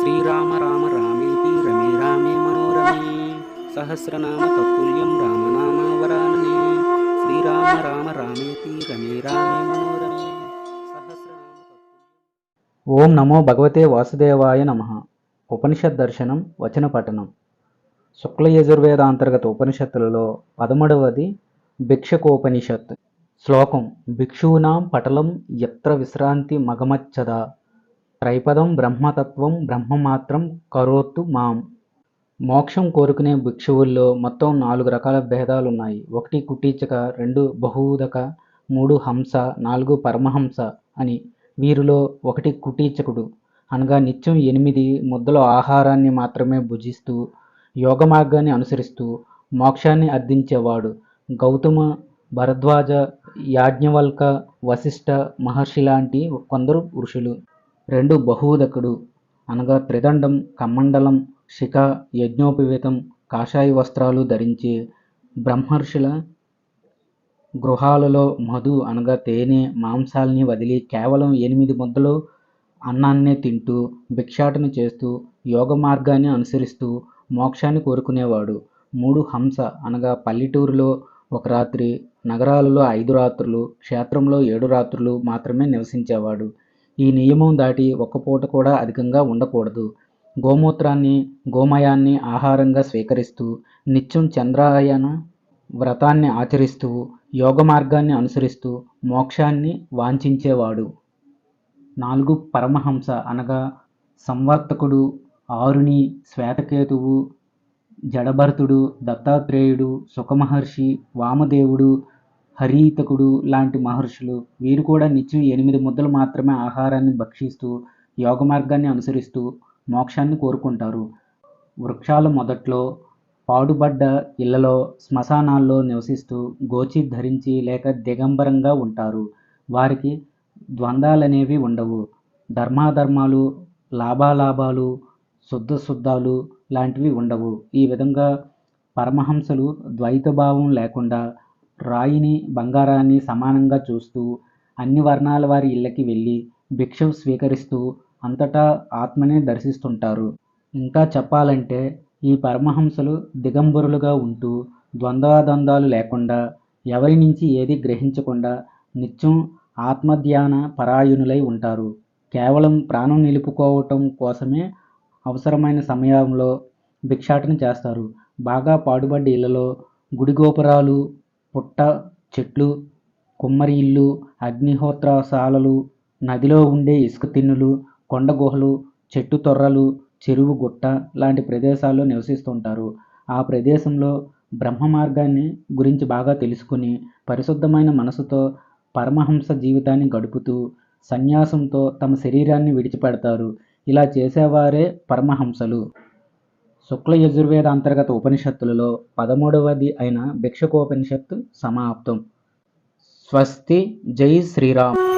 శ్రీరామ రామ రామేతి రమే రామే మనోరమే. సహస్రనామ తత్తుల్యం రామనామ శ్రీరామ రామ రామేతి రమే రామే మనోరమే. ఓం నమో భగవతే వాసుదేవాయ నమ. ఉపనిషత్ దర్శనం వచన పఠనం. శుక్ల అంతర్గత ఉపనిషత్తులలో పదమూడవది భిక్షకోపనిషత్. శ్లోకం భిక్షూనాం పటలం ఎత్ర విశ్రాంతి మగమచ్చద. త్రైపదం బ్రహ్మతత్వం బ్రహ్మమాత్రం కరోత్తు మాం. మోక్షం కోరుకునే భిక్షువుల్లో మొత్తం నాలుగు రకాల భేదాలు ఉన్నాయి ఒకటి కుటీచక రెండు బహూదక మూడు హంస నాలుగు పరమహంస అని. వీరిలో ఒకటి కుటీచకుడు. అనగా నిత్యం ఎనిమిది ముద్దల ఆహారాన్ని మాత్రమే భుజిస్తూ యోగ మార్గాన్ని అనుసరిస్తూ మోక్షాన్ని అర్థించేవాడు. గౌతమ భరద్వాజ యాజ్ఞవల్క వశిష్ఠ మహర్షి లాంటి కొందరు పురుషులు. రెండు బహూదకుడు అనగా త్రిదండం కమండలం శిఖ యజ్ఞోపవీతం కాషాయ వస్త్రాలు ధరించి బ్రహ్మర్షుల గృహాలలో మధు అనగా తేనె మాంసాల్ని వదిలి కేవలం ఎనిమిది ముద్దలు అన్నాన్నే తింటూ భిక్షాటన చేస్తూ యోగ మార్గాన్ని అనుసరిస్తూ మోక్షాన్ని కోరుకునేవాడు. మూడు హంస అనగా పల్లెటూరులో ఒక రాత్రి నగరాలలో ఐదు రాత్రులు క్షేత్రంలో ఏడు రాత్రులు మాత్రమే నివసించేవాడు. ఈ నియమం దాటి ఒక్క పూట కూడా అధికంగా ఉండకూడదు. గోమూత్రాన్ని గోమయాన్ని ఆహారంగా స్వీకరిస్తూ నిత్యం చంద్రాయన వ్రతాన్ని ఆచరిస్తూ యోగ మార్గాన్ని అనుసరిస్తూ మోక్షాన్ని వాంఛించేవాడు. నాలుగు పరమహంస అనగా సంవర్తకుడు ఆరుని శ్వేతకేతువు జడభరతుడు దత్తాత్రేయుడు సుఖమహర్షి వామదేవుడు హరీతకుడు లాంటి మహర్షులు వీరు కూడా నిత్యం ఎనిమిది ముద్దలు మాత్రమే ఆహారాన్ని భక్షిస్తూ యోగ మార్గాన్ని అనుసరిస్తూ మోక్షాన్ని కోరుకుంటారు. వృక్షాల మొదట్లో పాడుబడ్డ ఇళ్ళలో శ్మశానాల్లో నివసిస్తూ గోచి ధరించి లేక దిగంబరంగా ఉంటారు. వారికి ద్వంద్వాలనేవి ఉండవు. ధర్మాధర్మాలు లాభాలాభాలు శుద్ధ శుద్ధాలు లాంటివి ఉండవు. ఈ విధంగా పరమహంసలు ద్వైత భావం లేకుండా రాయిని బంగారాన్ని సమానంగా చూస్తూ అన్ని వర్ణాల వారి ఇళ్ళకి వెళ్ళి భిక్ష స్వీకరిస్తూ అంతటా ఆత్మనే దర్శిస్తుంటారు. ఇంకా చెప్పాలంటే ఈ పరమహంసలు దిగంబరులుగా ఉంటూ ద్వంద్వాద్వందాలు లేకుండా ఎవరి నుంచి ఏది గ్రహించకుండా నిత్యం ఆత్మధ్యాన పరాయణులై ఉంటారు. కేవలం ప్రాణం నిలుపుకోవటం కోసమే అవసరమైన సమయంలో భిక్షాటన చేస్తారు. బాగా పాడుబడ్డ ఇళ్ళలో గుడి గోపురాలు పుట్ట చెట్లు కుమ్మరి ఇల్లు అగ్నిహోత్రశాలలు నదిలో ఉండే ఇసుక తిన్నులు కొండ గుహలు చెట్టు తొర్రలు చెరువు గుట్ట లాంటి ప్రదేశాల్లో నివసిస్తుంటారు. ఆ ప్రదేశంలో బ్రహ్మ మార్గాన్ని గురించి బాగా తెలుసుకుని పరిశుద్ధమైన మనసుతో పరమహంస జీవితాన్ని గడుపుతూ సన్యాసంతో తమ శరీరాన్ని విడిచిపెడతారు. ఇలా చేసేవారే పరమహంసలు. శుక్ల యజుర్వేద అంతర్గత ఉపనిషత్తులలో పదమూడవది అయిన భిక్షకోపనిషత్తు సమాప్తం. స్వస్తి జై శ్రీరామ్.